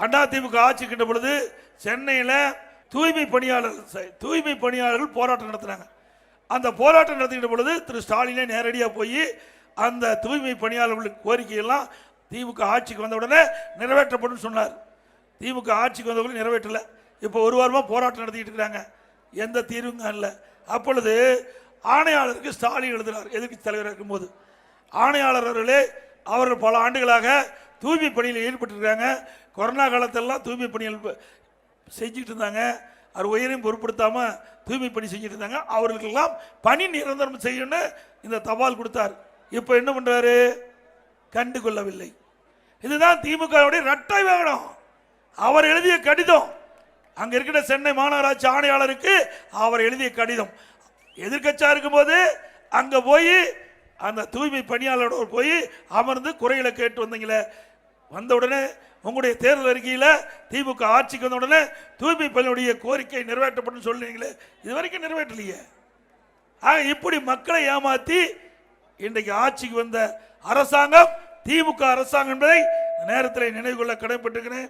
அதிமுக திமுக கிட்ட பொழுது சென்னையில் தூய்மை பணியாளர் ச- தூய்மை பணியாளர்கள் போராட்டம் நடத்தினாங்க. அந்த போராட்டம் நடத்திக்கிட்ட பொழுது திரு ஸ்டாலினே நேரடியாக போய் அந்த தூய்மை பணியாளர்களுக்கு கோரிக்கையெல்லாம் திமுக ஆட்சிக்கு வந்த உடனே நிறைவேற்றப்படும் சொன்னார். திமுக ஆட்சிக்கு வந்தவர்கள் நிறைவேற்றல. இப்போ ஒரு வாரமாக போராட்டம் நடத்திக்கிட்டு இருக்கிறாங்க எந்த தீர்வும் இல்லை அப்பொழுது ஆணையாளருக்கு ஸ்டாலின் எழுதுகிறார் எதிர்க்கட்சி தலைவராக இருக்கும்போது. ஆணையாளர் அவர்களே அவர்கள் பல ஆண்டுகளாக தூய்மை பணியில் ஈடுபட்டிருக்காங்க. கொரோனா காலத்தெல்லாம் தூய்மை பணிகள் செஞ்சுட்டு இருந்தாங்க. அவர் உயிரையும் பொருட்படுத்தாமல் தூய்மை பணி செஞ்சுட்டு இருந்தாங்க. அவர்களுக்கெல்லாம் பணி நிரந்தரம் செய்யணும்னு இந்த தபால் கொடுத்தார். இப்போ என்ன பண்ணுறாரு கண்டு கொள்ளவில்லை. இதுதான் திமுகவுடைய ரட்டை வேணும் அவர் எழுதிய கடிதம். அங்கே இருக்கிற சென்னை மாநகராட்சி ஆணையாளருக்கு அவர் எழுதிய கடிதம். எதிர்கட்சியாக இருக்கும்போது அங்கே போய் அந்த தூய்மை பணியாளரோட போய் அமர்ந்து குறைகளை கேட்டு வந்தீங்களே. வந்த உடனே உங்களுடைய தேர்தல் அறிக்கையில் திமுக ஆட்சிக்கு வந்த உடனே தூய்மை பணியுடைய கோரிக்கை நிறைவேற்றப்படும் சொல்லுவீங்களே இது வரைக்கும் நிறைவேற்றலையே. ஆக இப்படி மக்களை ஏமாத்தி இன்றைக்கு ஆட்சிக்கு வந்த அரசாங்கம் திமுக அரசாங்கம் என்பதை நேரத்தில் நினைவு கொள்ள கடமைப்பட்டிருக்கிறேன்